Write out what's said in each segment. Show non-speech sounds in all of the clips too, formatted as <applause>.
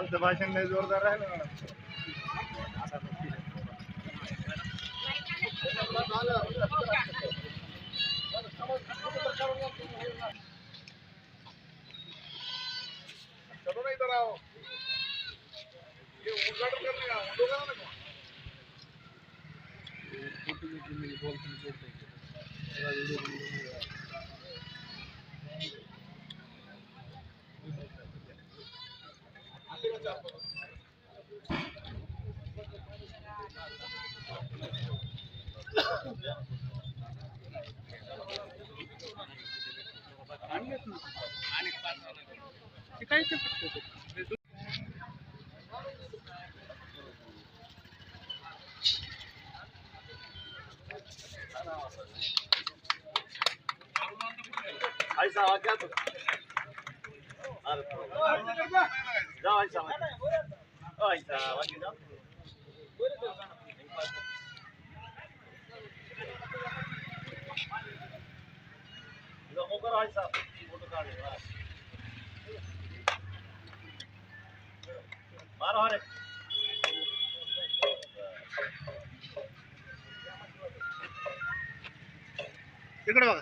कालचं भाषण नाही जोरदार राहिलं ना? चलो नाही इधर आओ. ये उद्घाटन करने बोलतो उद्घाटन करने का ऐसा आवाज क्या तो जाओ ऐसा आवाज ऐसा आवाज जाओ इधर मुंह करो ऐसा फोटो काट मारो हरे इकडे बघा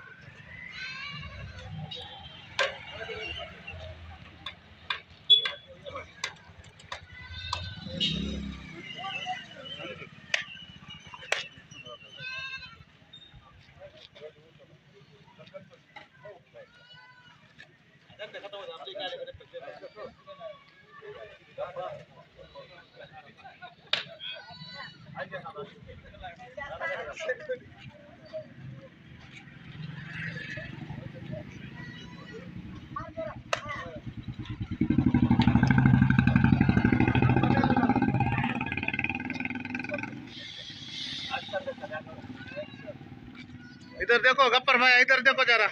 इधर देखो गप्पर भाई इधर देखो जरा।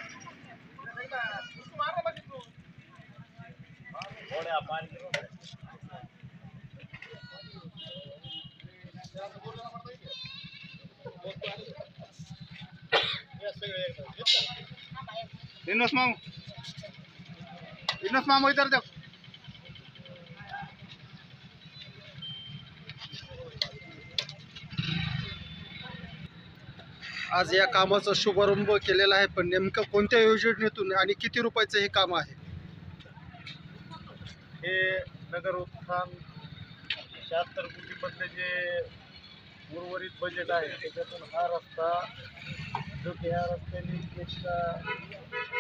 इनोस मामू। इनोस मामू इधर देखो। आज या कामाचा शुभारंभ केलेला आहे पण नेमकं कोणत्या योजनेतून आणि किती रुपयाचं हे काम आहे? हे नगर उत्थान शहात्तर कोटीमधले जे उर्वरित बजेट आहे त्याच्यातून हा रस्ता जो की ह्या रस्त्याने एक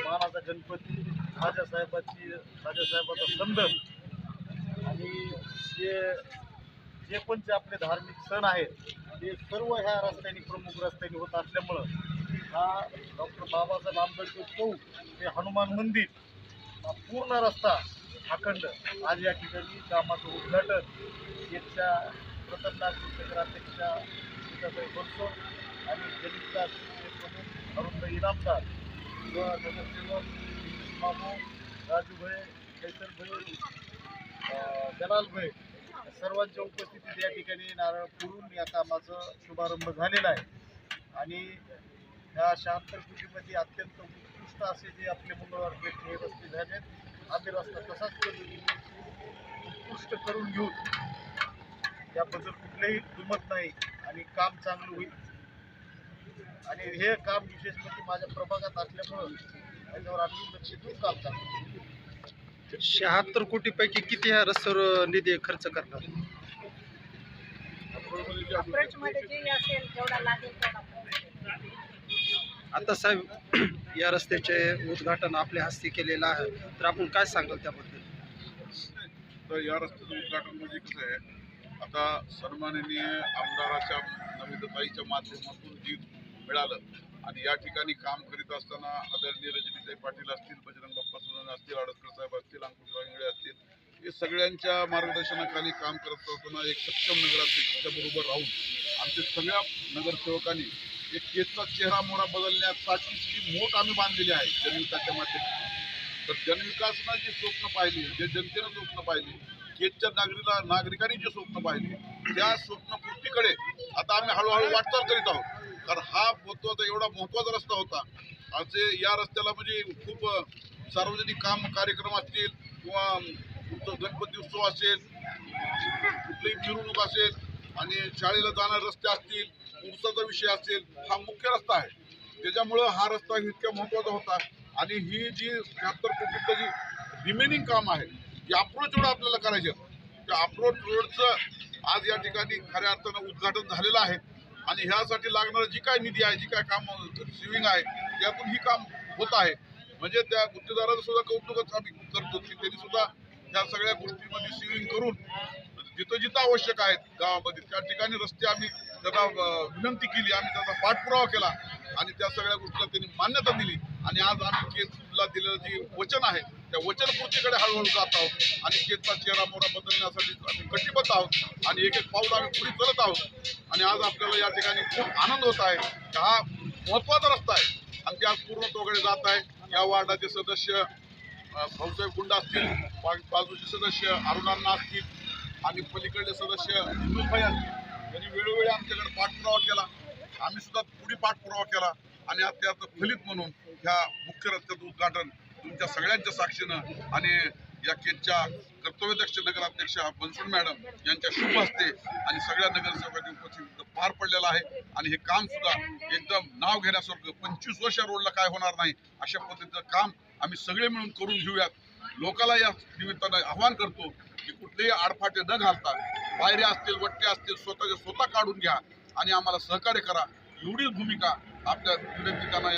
मानाचा गणपती राजासाहेबाची राजासाहेबाचा संदर्भ आणि जे जे पण जे आपले धार्मिक सण आहेत ते सर्व ह्या रस्त्याने प्रमुख रस्त्याने होत असल्यामुळं हा डॉक्टर बाबासाहेब आंबेडकर चौक ते हनुमान मंदिर हा पूर्ण रस्ता अखंड आज या ठिकाणी कामाचं उद्घाटन एकच्या प्रथम नागपूरचे ग्रामपेक्षा सीताबाई बनसोड आणि जनिता प्रमुख अरुण इनामदार व नगरसेवक मामू राजूभाई कैसरभाई जलालभाई सर्वांच्या उपस्थितीत या ठिकाणी नारळ पुरून या कामाचा शुभारंभ झालेला आहे. आणि या शहात्तर कोटीमध्ये अत्यंत उत्कृष्ट असे जे आपले मंगळवार पेठ हे रस्ते झाले आहेत आम्ही रस्ता तसाच पद्धतीने उत्कृष्ट करून घेऊ. याबद्दल कुठलेही दुमत नाही आणि काम चांगलं होईल. आणि हे काम विशेष म्हणजे माझ्या प्रभागात असल्यामुळं त्याच्यावर आम्ही लक्ष देऊन काम चांगलं शहात्तर कोटीपैकी किती ह्या रस्त्यावर निधी खर्च करणार? अप्रोचमध्ये जे असेल जेवढा लागेल तेवढा आता साहेब <clears throat> या रस्त्याचे उद्घाटन आपल्या हस्ते केलेलं आहे. तर आपण काय सांगाल त्याबद्दल? तर या रस्त्याचं उद्घाटन म्हणजे कसं आहे आता सन्माननीय आमदाराच्या नमिताताईच्या माध्यमातून जी मिळालं आणि या ठिकाणी काम करीत असताना आदरणीय रजनीताई पाटील असतील बजरंग बाप्पा सोनवणे असतील आडतकर साहेब असतील अंकुशराव इंगळे असतील हे सगळ्यांच्या मार्गदर्शनाखाली काम करत असताना एक सक्षम नगराध्यक्षाच्या बरोबर राहून आमच्या सगळ्या नगरसेवकांनी एक केसचा चेहरा मोहरा बदलण्यासाठी मोठ आम्ही बांधलेली आहे जनविकासच्या माध्यमातून. तर जनविकासनं जे स्वप्न पाहिली जे जनतेनं स्वप्न पाहिली केसच्या नागरिका नागरिकांनी जे स्वप्न पाहिले त्या स्वप्नपूर्तीकडे आता आम्ही हळूहळू वाटचाल करीत आहोत. कारण हा महत्त्वाचा एवढा महत्त्वाचा रस्ता होता. असे या रस्त्याला म्हणजे खूप सार्वजनिक काम कार्यक्रम असतील किंवा गणपती उत्सव असेल कुठलीही मिरवणूक असेल आणि शाळेला जाणारे रस्ते असतील उरसाचा विषय असेल हा मुख्य रस्ता आहे. त्याच्यामुळं हा रस्ता इतक्या महत्त्वाचा होता आणि ही जी शहात्तर कोटीचं जी रिमेनिंग काम आहे की अप्रोच रोड आपल्याला करायचे त्या अप्रोच रोडचं आज या ठिकाणी खऱ्या अर्थानं उद्घाटन झालेलं आहे. आणि ह्यासाठी लागणारं जी काय निधी आहे जी काय काम सिविंग आहे त्यातून ही काम होत आहे. म्हणजे त्या गुत्तेदाराचं सुद्धा कौतुकच आम्ही करतो की त्यांनी सुद्धा ह्या सगळ्या गोष्टींमध्ये सिविंग करून जिथं जिथं आवश्यक आहेत गावामध्ये त्या ठिकाणी रस्ते आम्ही त्यांना विनंती केली आम्ही त्याचा पाठपुरावा केला आणि त्या सगळ्या गोष्टीला त्यांनी मान्यता दिली. आणि आज आम्ही केसला दिलेलं जे वचन आहे त्या वचनपूर्तीकडे हळूहळू जात आहोत आणि केसचा चेहरा मोरा बदलण्यासाठी आम्ही कटिबद्ध आहोत आणि एक एक पाऊल आम्ही पुढे करत आहोत. आणि आज आपल्याला या ठिकाणी खूप आनंद होत आहे. हा महत्त्वाचा रस्ता आहे. आणि ते आज पूर्णत्वाकडे जात आहे. या वार्डाचे सदस्य भाऊसाहेब गुंड असतील बा- बाजूचे सदस्य अरुणांना असतील आणि पलीकडले सदस्य हिंदुभाई असतील यांनी वेळोवेळी आमच्याकडे पाठपुरावा केला. आम्ही सुद्धा पुढे पाठपुरावा केला. आणि आज त्याचं फलित म्हणून ह्या मुख्य रस्त्याचं उद्घाटन तुमच्या सगळ्यांच्या साक्षीनं आणि या केटच्या कर्तव्यदक्ष नगराध्यक्ष बनसोड मॅडम यांच्या शुभ हस्ते आणि सगळ्या नगरसेवकांनी उपस्थित पार पडलेलं आहे. आणि हे काम सुद्धा एकदम नाव घेण्यासारखं पंचवीस वर्ष रोडला काय होणार नाही अशा पद्धतीचं काम आम्ही सगळे मिळून करून घेऊयात. लोकाला या निमित्तानं आव्हान करतो की कुठलेही आडफाटे न घालता पायऱ्या असतील वट्टे असतील स्वतःच्या स्वतः काढून घ्या आणि आम्हाला सहकार्य करा. एवढीच भूमिका आपल्या विनंतीकांना